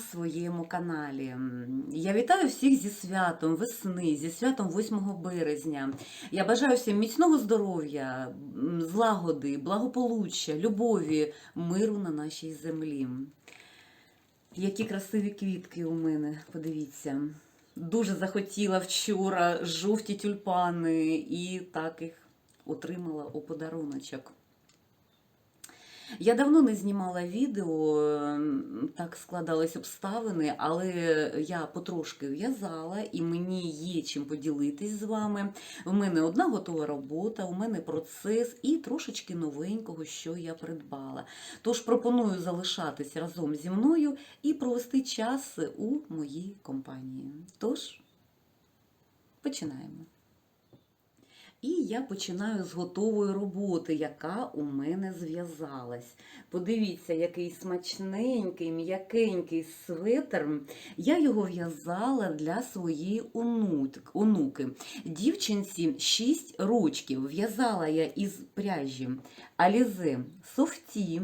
своєму каналі. Я вітаю всіх зі святом весни, зі святом 8 березня. Я бажаю всім міцного здоров'я, злагоди, благополуччя, любові, миру на нашій землі. Які красиві квітки у мене, подивіться. Дуже захотіла вчора жовті тюльпани і так їх отримала у подаруночок. Я давно не знімала відео, ем, так складались обставини, але я потрошки в'язала і мені є чим поділитись з вами. У мене одна готова робота, у мене процес і трошечки новенького, що я придбала. Тож пропоную залишатись разом зі мною і провести час у моїй компанії. Тож, починаємо. І я починаю з готової роботи, яка у мене зв'язалась. Подивіться, який смачненький, м'якенький светр. Я його в'язала для своєї онуки. Дівчинці 6 рочків. В'язала я із пряжі Alize Софті.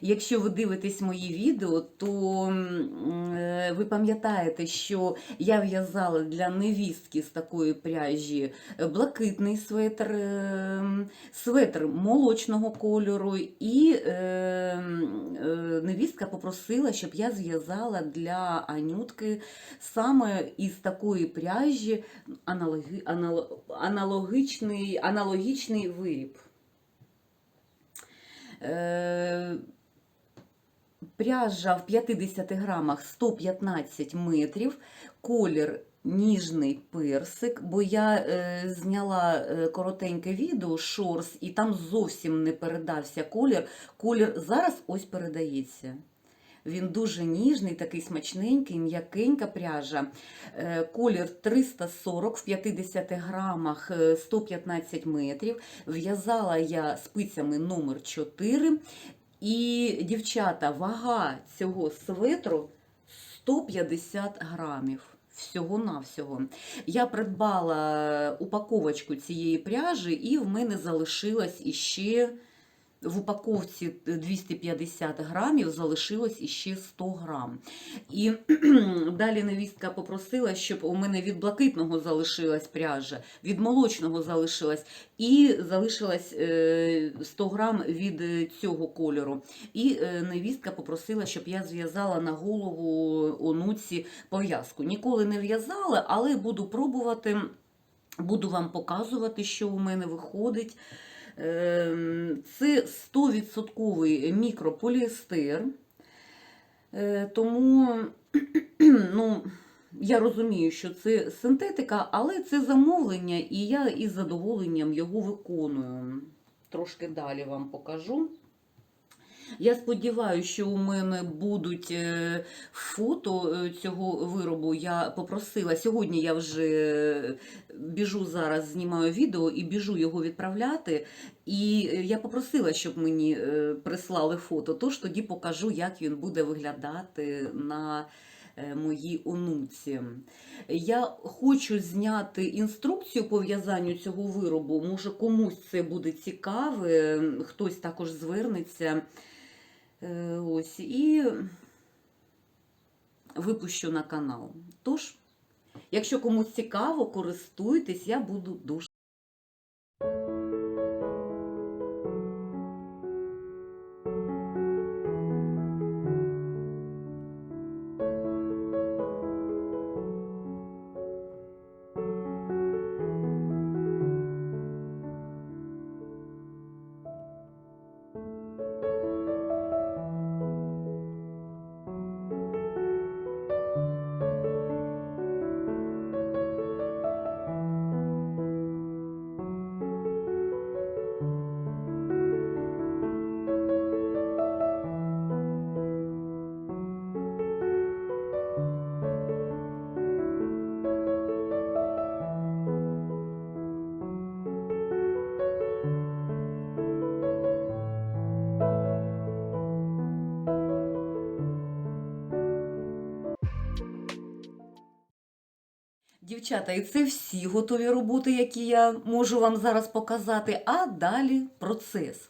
Якщо ви дивитесь мої відео, то е, ви пам'ятаєте, що я в'язала для невістки з такої пряжі блакитний светр, е, светр молочного кольору, і е, е, невістка попросила, щоб я зв'язала для Анютки саме із такої пряжі аналоги, анало- аналогічний, аналогічний виріб. Е, Пряжа в 50 грамах 115 метрів, колір ніжний персик, бо я е, зняла е, коротеньке відео шорс, і там зовсім не передався колір. Колір зараз ось передається. Він дуже ніжний, такий смачненький, м'якенька пряжа. Е, Колір 340 в 50 грамах е, 115 метрів. В'язала я спицями номер 4. І, дівчата, вага цього светру 150 грамів. Всього-навсього. Я придбала упаковочку цієї пряжі, і в мене залишилось іще в упаковці 250 грамів, залишилось іще 100 грам. І далі невістка попросила, щоб у мене від блакитного залишилась пряжа, від молочного залишилась, і залишилось е, 100 грам від е, цього кольору. І е, невістка попросила, щоб я зв'язала на голову онуці пов'язку. Ніколи не в'язала, але буду пробувати, буду вам показувати, що у мене виходить. Ем, Це 100% мікрополіестер. Е, Тому ну, я розумію, що це синтетика, але це замовлення, і я із задоволенням його виконую. Трошки далі вам покажу. Я сподіваюся, що у мене будуть е, фото е, цього виробу. Я попросила. Сьогодні я вже біжу зараз, знімаю відео і біжу його відправляти. І е, я попросила, щоб мені е, прислали фото. Тож тоді покажу, як він буде виглядати на е, моїй онуці. Я хочу зняти інструкцію по в'язанню цього виробу. Може, комусь це буде цікаве, хтось також звернеться. Е, Ось, і випущу на канал. Тож, якщо комусь цікаво, користуйтесь, я буду дуже. Дівчата, і це всі готові роботи, які я можу вам зараз показати, а далі процес.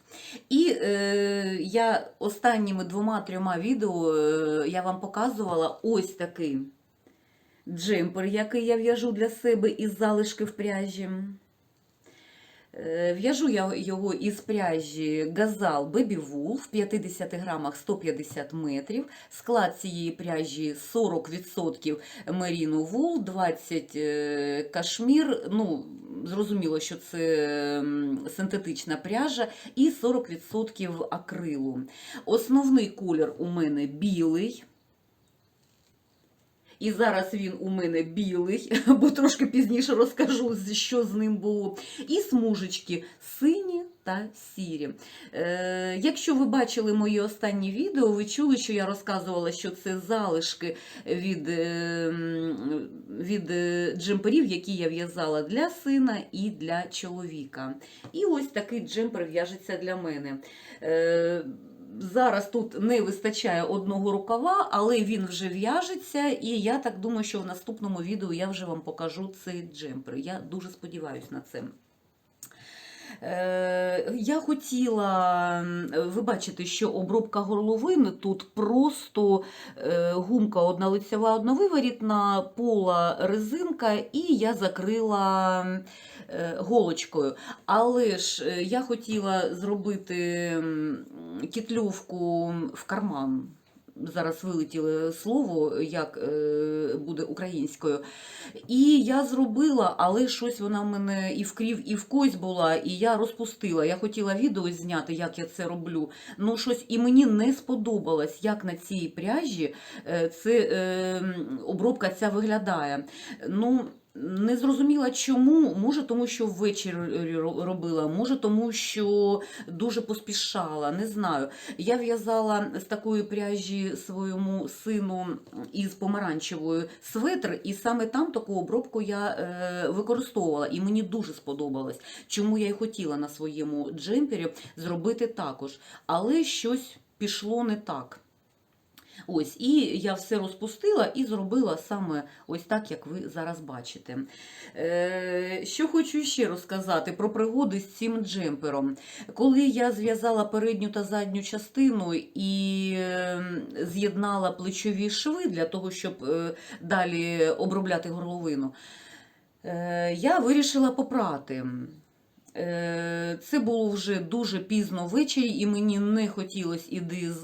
І е, я останніми двома-трьома відео е, я вам показувала ось такий джемпер, який я в'яжу для себе із залишки в пряжі. Е, В'яжу я його із пряжі Газал Baby Wool в 50 грамах 150 метрів. Склад цієї пряжі 40% Merino Wool, 20 е, кашмір. Ну, зрозуміло, що це синтетична пряжа, і 40% акрилу. Основний колір у мене білий. І зараз він у мене білий, бо трошки пізніше розкажу, що з ним було. І смужечки сині та сірі. Е, якщо ви бачили мої останні відео, ви чули, що я розказувала, що це залишки від, е, від е, джемперів, які я в'язала для сина і для чоловіка. І ось такий джемпер в'яжеться для мене. Е, Зараз тут не вистачає одного рукава, але він вже в'яжеться, і я так думаю, що в наступному відео я вже вам покажу цей джемпер. Я дуже сподіваюся на це. Е, Я хотіла, ви бачите, що обробка горловини тут просто е, гумка одна лицева, одна виворітна, пола резинка, і я закрила е, голочкою. Але ж я хотіла зробити кітльовку в карман. Зараз вилетіло слово, як е, буде українською. І я зробила, але щось вона в мене і в крів, і в кось була, і я розпустила. Я хотіла відео зняти, як я це роблю. Ну, щось і мені не сподобалось, як на цій пряжі е, це, е, обробка ця виглядає. Ну, не зрозуміла чому. Може, тому що ввечері робила, може, тому що дуже поспішала. Не знаю. Я в'язала з такої пряжі своєму сину із помаранчевою светр, і саме там таку обробку я е, використовувала, і мені дуже сподобалось. Чому я й хотіла на своєму джемпері зробити також. Але щось пішло не так. Ось, і я все розпустила і зробила саме ось так, як ви зараз бачите. Е, що хочу ще розказати про пригоди з цим джемпером. Коли я зв'язала передню та задню частину і е, з'єднала плечові шви для того, щоб е, далі обробляти горловину, е, я вирішила попрати. Е, Це було вже дуже пізно ввечері, і мені не хотілося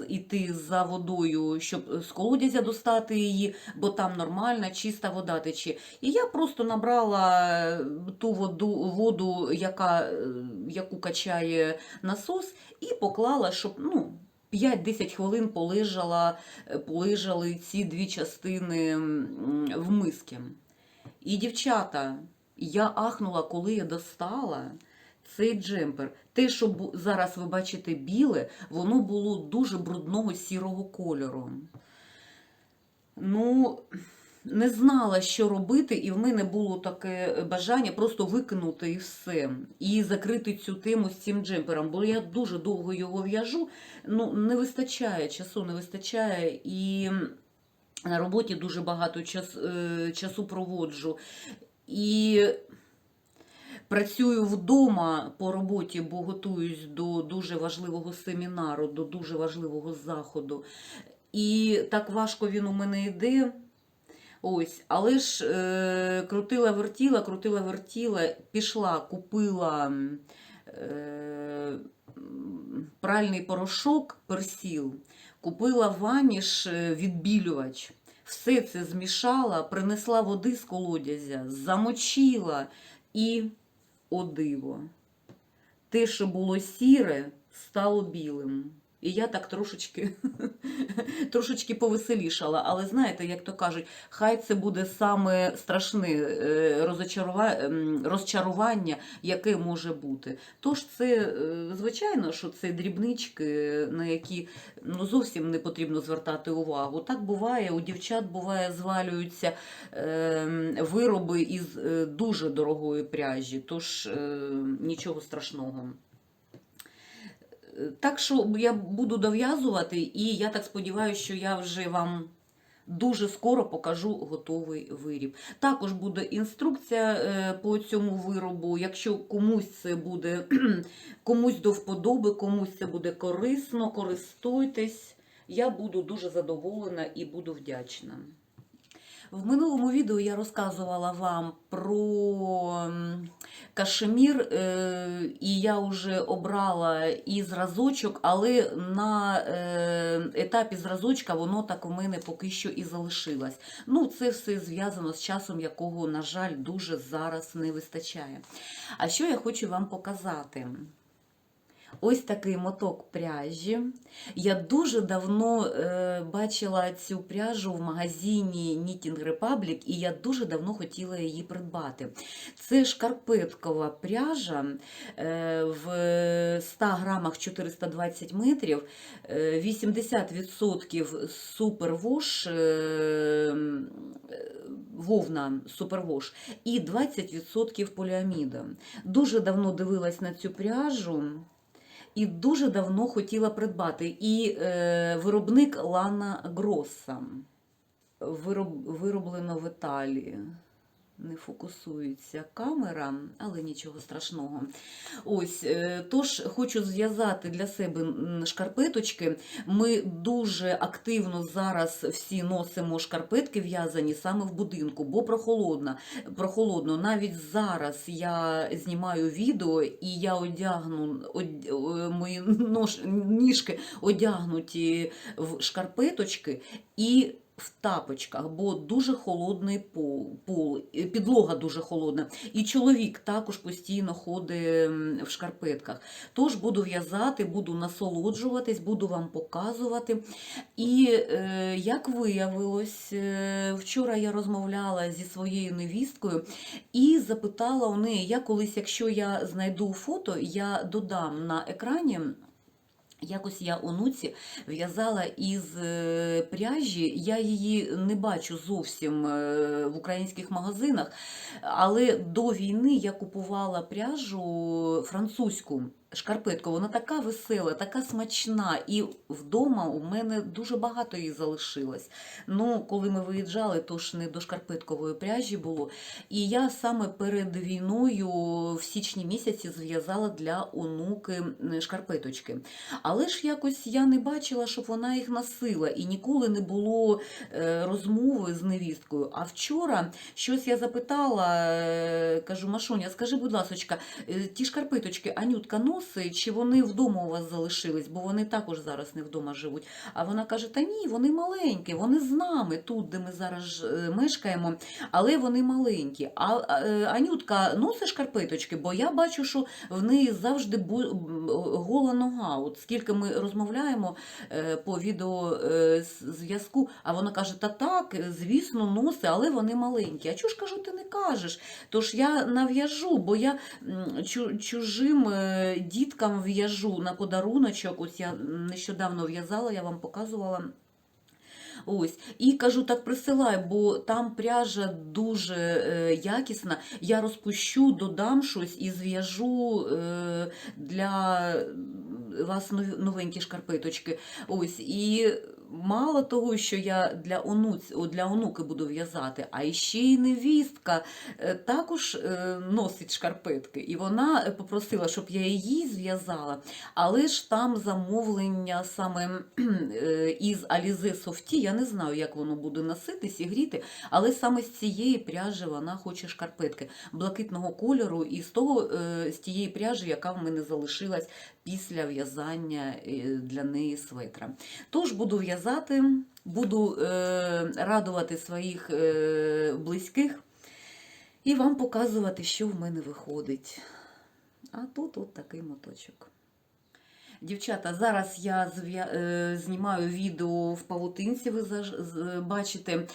іти, за водою, щоб з колодязя достати її, бо там нормальна, чиста вода тече. І я просто набрала ту воду, воду яка, е, яку качає насос, і поклала, щоб ну, 5-10 хвилин полежала, е, полежали ці дві частини в миски. І, дівчата, я ахнула, коли я достала цей джемпер. Те, що зараз ви бачите біле, воно було дуже брудного сірого кольору. Ну, не знала, що робити, і в мене було таке бажання просто викинути і все. І закрити цю тему з цим джемпером. Бо я дуже довго його в'яжу. Ну, не вистачає часу, не вистачає. І на роботі дуже багато час, е, часу проводжу. І працюю вдома по роботі, бо готуюсь до дуже важливого семінару, до дуже важливого заходу. І так важко він у мене йде. Ось, але ж е, крутила вертіла, крутила вертіла, пішла, купила е, пральний порошок персіл, купила ваніш е, відбілювач. Все це змішала, принесла води з колодязя, замочила і о диво. Те, що було сіре, стало білим. І я так трошечки, трошечки повеселішала. Але знаєте, як то кажуть, хай це буде саме страшне е, ем, розчарування, яке може бути. Тож це, е, звичайно, що це дрібнички, на які ну, зовсім не потрібно звертати увагу. Так буває, у дівчат буває, звалюються е, вироби із е, дуже дорогої пряжі, тож нічого страшного. Так що я буду дов'язувати, і я так сподіваюся, що я вже вам Дуже скоро покажу готовий виріб. Також буде інструкція е, по цьому виробу. Якщо комусь це буде комусь до вподоби, комусь це буде корисно, користуйтесь. Я буду дуже задоволена і буду вдячна. В минулому відео я розказувала вам про кашемір, е, і я вже обрала і зразочок, але на е, етапі зразочка воно так в мене поки що і залишилось. Ну, це все зв'язано з часом, якого, на жаль, дуже зараз не вистачає. А що я хочу вам показати? Ось такий моток пряжі. Я дуже давно е, бачила цю пряжу в магазині Knitting Republic, і я дуже давно хотіла її придбати. Це шкарпеткова пряжа е, в 100 грамах 420 метрів, е, 80% супервош, е, вовна супервош і 20% поліаміда. Дуже давно дивилась на цю пряжу. І дуже давно хотіла придбати. І е, виробник Лана Гросса. Вироб, вироблено в Італії. Не фокусується камера, але нічого страшного. Ось, е, тож хочу зв'язати для себе шкарпеточки. Ми дуже активно зараз всі носимо шкарпетки в'язані саме в будинку, бо прохолодно. прохолодно. Навіть зараз я знімаю відео і я одягну од, е, мої нож, ніжки одягнуті в шкарпеточки і в тапочках, бо дуже холодний пол, пол, підлога дуже холодна. І чоловік також постійно ходить в шкарпетках. Тож буду в'язати, буду насолоджуватись, буду вам показувати. І е, як виявилось, е, вчора я розмовляла зі своєю невісткою і запитала у неї, я колись, якщо я знайду фото, я додам на екрані. Якось я онуці в'язала із е, пряжі. Я її не бачу зовсім е, в українських магазинах, але до війни я купувала пряжу французьку шкарпетку. Вона така весела, така смачна. І вдома у мене дуже багато її залишилось. Ну, коли ми виїжджали, то ж не до шкарпеткової пряжі було. І я саме перед війною в січні місяці зв'язала для онуки шкарпеточки. Але ж якось я не бачила, щоб вона їх носила, і ніколи не було е, розмови з невісткою. А вчора щось я запитала, е, кажу, Машуня, скажи, будь ласочка, е, ті шкарпеточки Анютка носить, чи вони вдома у вас залишились, бо вони також зараз не вдома живуть. А вона каже: Та ні, вони маленькі, вони з нами тут, де ми зараз е, мешкаємо, але вони маленькі. А е, Анютка носить шкарпеточки, бо я бачу, що в неї завжди гола нога. От скільки ми розмовляємо е, по відеозв'язку, а вона каже: Та так, звісно, носи, але вони маленькі. А чого ж кажу, ти не кажеш? Тож я нав'яжу, бо я чужим діткам в'яжу на подаруночок. Ось я нещодавно в'язала, я вам показувала. Ось, і кажу, так присилай, бо там пряжа дуже е, якісна. Я розпущу, додам щось і зв'яжу е, для вас новенькі шкарпеточки. Ось, і мало того, що я для, онуць, для онуки буду в'язати, а ще й невістка е, також е, носить шкарпетки. І вона попросила, щоб я її зв'язала. Але ж там замовлення саме е, із Alize Softy, я не знаю, як воно буде носитись і гріти, але саме з цієї пряжі вона хоче шкарпетки блакитного кольору і з того е, з тієї пряжі, яка в мене залишилась після в'язання е, для неї светра. Тож буду в'язати, буду е, радувати своїх близьких і вам показувати, що в мене виходить. А тут от такий моточок. Дівчата, зараз я е, знімаю відео в павутинці, ви бачите.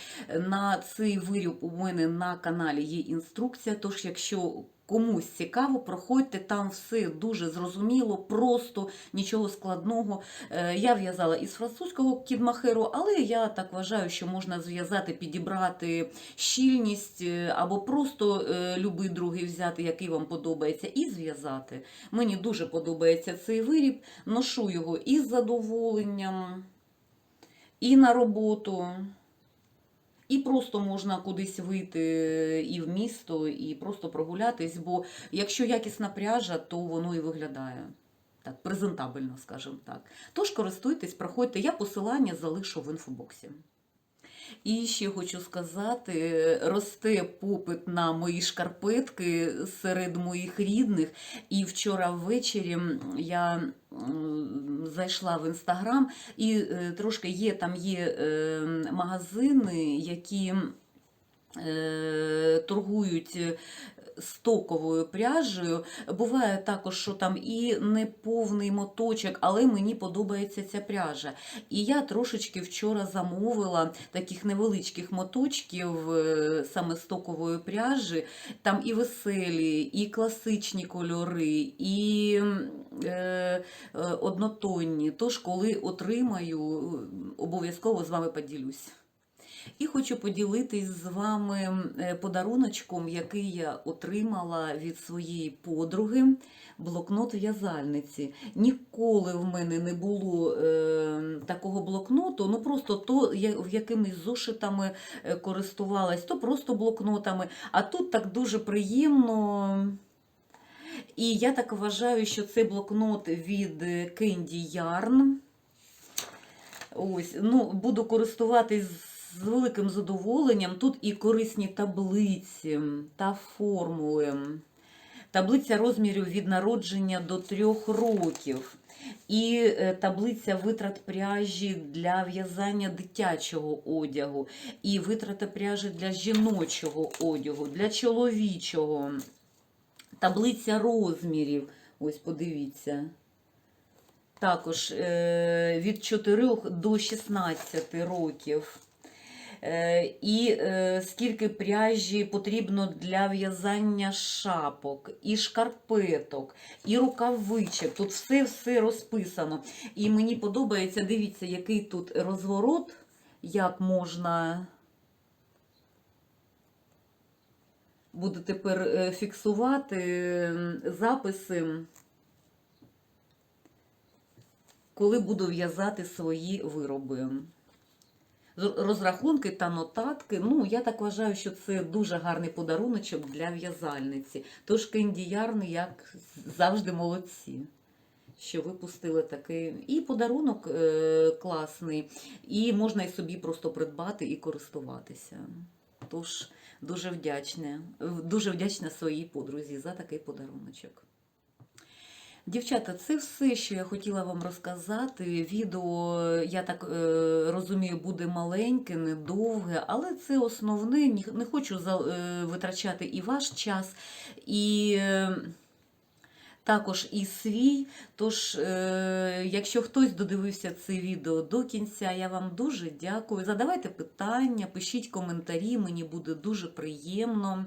На цей виріб у мене на каналі є інструкція, тож якщо комусь цікаво, проходьте, там все дуже зрозуміло, просто, нічого складного. Е, Я в'язала із французького кідмахеру, але я так вважаю, що можна зв'язати, підібрати щільність е, або просто е, любий другий взяти, який вам подобається, і зв'язати. Мені дуже подобається цей виріб, ношу його із задоволенням, і на роботу. І просто можна кудись вийти і в місто, і просто прогулятись, бо якщо якісна пряжа, то воно і виглядає так, презентабельно, скажімо так. Тож користуйтесь, проходьте. Я посилання залишу в інфобоксі. І ще хочу сказати, росте попит на мої шкарпетки серед моїх рідних. І вчора ввечері я зайшла в інстаграм, і е, трошки є там є е, магазини, які е, торгують стоковою пряжею. Буває також, що там і не повний моточок, але мені подобається ця пряжа. І я трошечки вчора замовила таких невеличких моточків е, саме стокової пряжі. Там і веселі, і класичні кольори, і е, е, однотонні. Тож, коли отримаю, обов'язково з вами поділюсь. І хочу поділитись з вами е, подаруночком, який я отримала від своєї подруги. Блокнот в'язальниці. Ніколи в мене не було е, такого блокноту, ну просто то якимись зошитами е, користувалась, то просто блокнотами. А тут так дуже приємно. І я так вважаю, що це блокнот від е, Candy Yarn. Ось, ну, буду користуватись з великим задоволенням. Тут і корисні таблиці та формули. Таблиця розмірів від народження до трьох років. І е, таблиця витрат пряжі для в'язання дитячого одягу, і витрата пряжі для жіночого одягу, для чоловічого. Таблиця розмірів. Ось подивіться. Також е, від 4 до 16 років. Е, І е, скільки пряжі потрібно для в'язання шапок, і шкарпеток, і рукавичок. Тут все-все розписано. І мені подобається, дивіться, який тут розворот, як можна. Буду тепер е, фіксувати записи, коли буду в'язати свої вироби. Розрахунки та нотатки. Ну, я так вважаю, що це дуже гарний подаруночок для в'язальниці. Тож кендіярни, як завжди, молодці. Що випустили такий і подарунок е, класний, і можна і собі просто придбати і користуватися. Тож дуже вдячна, дуже вдячна своїй подрузі за такий подаруночок. Дівчата, це все, що я хотіла вам розказати. Відео, я так е, розумію, буде маленьке, недовге, але це основне. Не хочу е, витрачати і ваш час, і е, також і свій. Тож, якщо хтось додивився це відео до кінця, я вам дуже дякую. Задавайте питання, пишіть коментарі, мені буде дуже приємно.